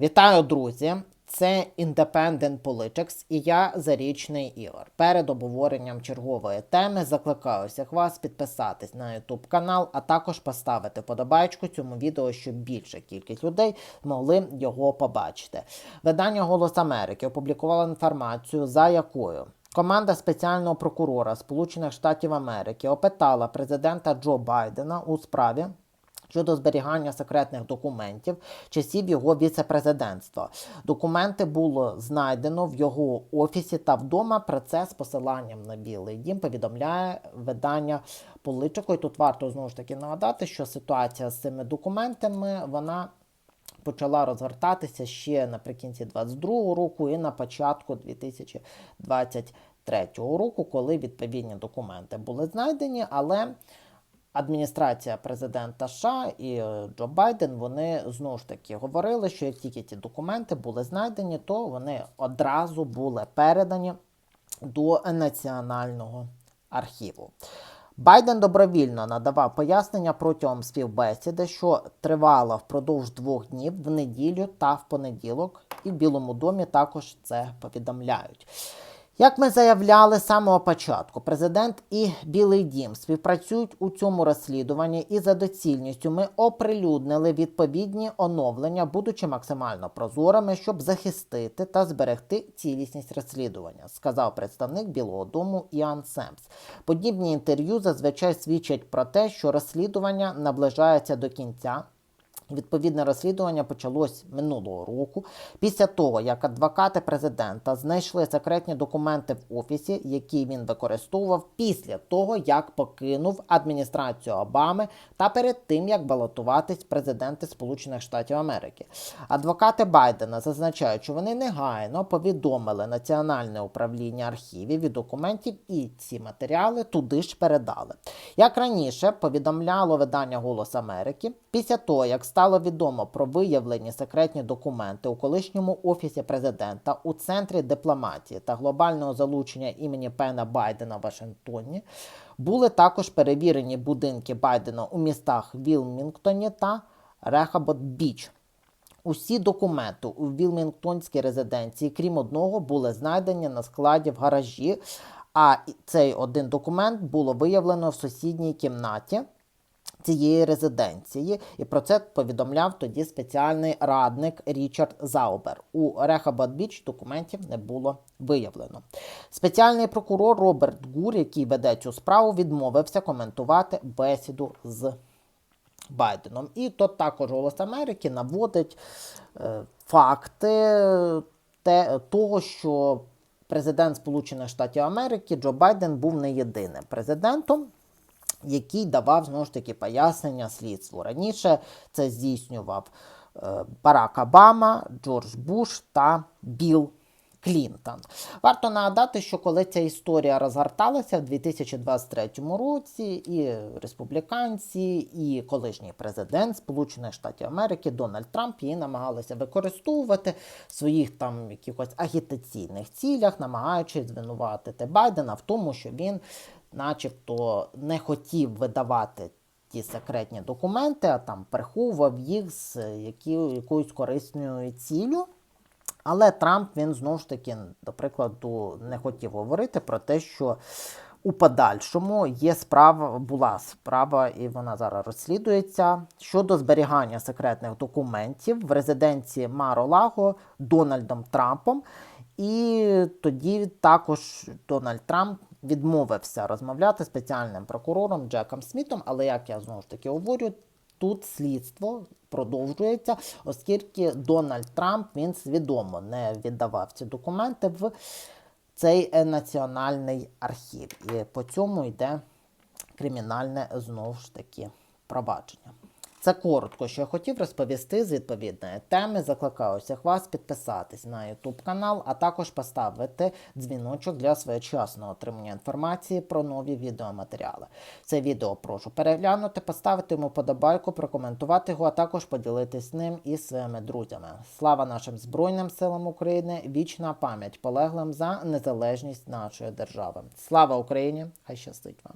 Вітаю, друзі! Це Independent Politics і я Зарічний Ігор. Перед обговоренням чергової теми закликаю всіх вас підписатись на YouTube канал, а також поставити подобайку цьому відео, щоб більша кількість людей могли його побачити. Видання Голос Америки опублікувало інформацію, за якою команда спеціального прокурора Сполучених Штатів Америки опитала президента Джо Байдена у справі щодо зберігання секретних документів часів його віцепрезидентства. Документи було знайдено в його офісі та вдома. Про це з посиланням на Білий Дім повідомляє видання Politico. І тут варто знову ж таки нагадати, що ситуація з цими документами вона. Почала розгортатися ще наприкінці 22-го року і на початку 2023 року, коли відповідні документи були знайдені, але адміністрація президента США і е, Джо Байден вони знову ж таки говорили, що як тільки ті документи були знайдені, то вони одразу були передані до національного архіву. Байден добровільно надавав пояснення протягом співбесіди, що тривала впродовж двох днів в неділю та в понеділок, і в Білому домі також це повідомляють. Як ми заявляли з самого початку, президент і Білий Дім співпрацюють у цьому розслідуванні, і за доцільністю ми оприлюднили відповідні оновлення, будучи максимально прозорими, щоб захистити та зберегти цілісність розслідування, сказав представник Білого Дому Іан Семс. Подібні інтерв'ю зазвичай свідчать про те, що розслідування наближається до кінця. Відповідне розслідування почалось минулого року, після того, як адвокати президента знайшли секретні документи в офісі, які він використовував після того, як покинув адміністрацію Обами та перед тим, як балотуватись президенти Сполучених Штатів Америки. Адвокати Байдена зазначають, що вони негайно повідомили Національне управління архівів і документів, і ці матеріали туди ж передали. Як раніше повідомляло видання Голос Америки, після того, як стало відомо про виявлені секретні документи у колишньому офісі президента у центрі дипломатії та глобального залучення імені Пена Байдена в Вашингтоні, були також перевірені будинки Байдена у містах Вілмінгтоні та Рехабот Біч. Усі документи у Вілмінгтонській резиденції, крім одного, були знайдені на складі в гаражі. А цей один документ було виявлено в сусідній кімнаті цієї резиденції, і про це повідомляв тоді спеціальний радник Річард Заубер. У Рехабад Біч документів не було виявлено. Спеціальний прокурор Роберт Гур, який веде цю справу, відмовився коментувати бесіду з Байденом. І то також Голос Америки наводить е, факти те, того, що президент Сполучених Штатів Америки Джо Байден був не єдиним президентом який давав знову ж таки пояснення слідству. Раніше це здійснював е, Барак Обама, Джордж Буш та Білл Клінтон. Варто нагадати, що коли ця історія розгорталася в 2023 році, і республіканці, і колишній президент Сполучених Штатів Америки Дональд Трамп її намагалися використовувати в своїх там якихось агітаційних цілях, намагаючись звинуватити Байдена в тому, що він начебто не хотів видавати ті секретні документи, а там приховував їх з якоюсь корисною ціллю. Але Трамп він знову ж таки, до прикладу, не хотів говорити про те, що у подальшому є справа, була справа, і вона зараз розслідується щодо зберігання секретних документів в резиденції Маро-Лаго Дональдом Трампом. І тоді також Дональд Трамп відмовився розмовляти спеціальним прокурором Джеком Смітом, але як я знову ж таки говорю, тут слідство продовжується, оскільки Дональд Трамп він свідомо не віддавав ці документи в цей е, національний архів. І по цьому йде кримінальне знову ж таки провадження. Це коротко, що я хотів розповісти з відповідної теми. Закликаю всіх вас підписатись на YouTube канал, а також поставити дзвіночок для своєчасного отримання інформації про нові відеоматеріали. Це відео прошу переглянути, поставити йому подобайку, прокоментувати його, а також поділитись ним із своїми друзями. Слава нашим Збройним силам України! Вічна пам'ять полеглим за незалежність нашої держави. Слава Україні! Хай щастить вам!